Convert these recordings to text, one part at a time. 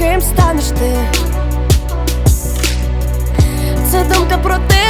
ким станеш ти. Це думка про те,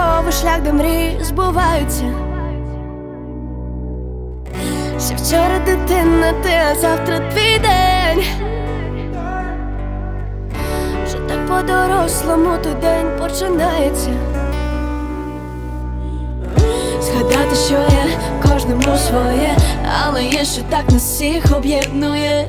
загадковий шлях, де мрії збуваються. Ще вчора дитина, ти, а завтра твій день. Вже так по-дорослому той день починається. Згадати, що є кожному своє, але є, що так нас всіх об'єднує.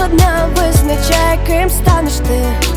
Лиш одна визначає, ким станеш ти.